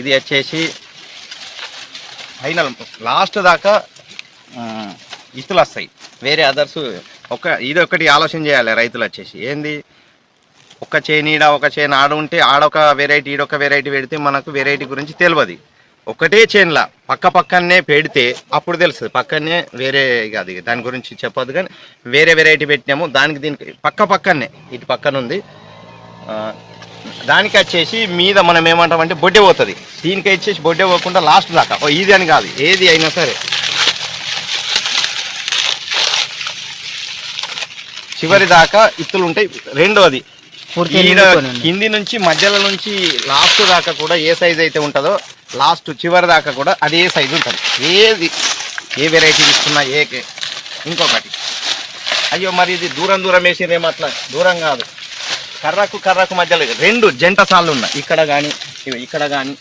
ఇది వచ్చేసి final last దాకా ఇతులు వస్తాయి. వేరే అదర్స్ ఒక ఇది ఒకటి ఆలోచన చేయాలి రైతులు వచ్చేసి. ఏంది? ఒక చేను ఈడ ఒక చేను ఆడ ఉంటే ఆడొక వెరైటీ ఈడొక వెరైటీ పెడితే మనకు వెరైటీ గురించి తెలియదు. ఒకటే చేనులా పక్క పక్కనే పెడితే అప్పుడు తెలుస్తుంది. పక్కనే వేరే అది దాని గురించి చెప్పొద్దు కానీ వేరే వెరైటీ పెట్టినాము దానికి దీనికి పక్క పక్కనే ఇటు పక్కన ఉంది. దానికి వచ్చేసి మీద మనం ఏమంటామంటే బొడ్డే పోతుంది. దీనికి వచ్చేసి బొడ్డే పోకుండా లాస్ట్ దాకా. ఓ ఇది అని కాదు. ఏది అయినా సరే. చివరి దాకా ఇత్తులు ఉంటాయి. రెండోది. కింది నుంచి మధ్యలో నుంచి లాస్ట్ దాకా కూడా ఏ సైజ్ అయితే ఉంటుందో లాస్ట్ చివరి దాకా కూడా అదే సైజు ఉంటుంది. ఏది ఏ వెరైటీ తీసుకున్నా ఏ ఇంకొకటి. అయ్యో మరి ఇది దూరం దూరం వేసిరేమో అట్లా. దూరం కాదు. కర్రకు కర్రకు మధ్యలో రెండు జంట సార్లు ఉన్నాయి. ఇక్కడ కానీ ఇక్కడ కానీ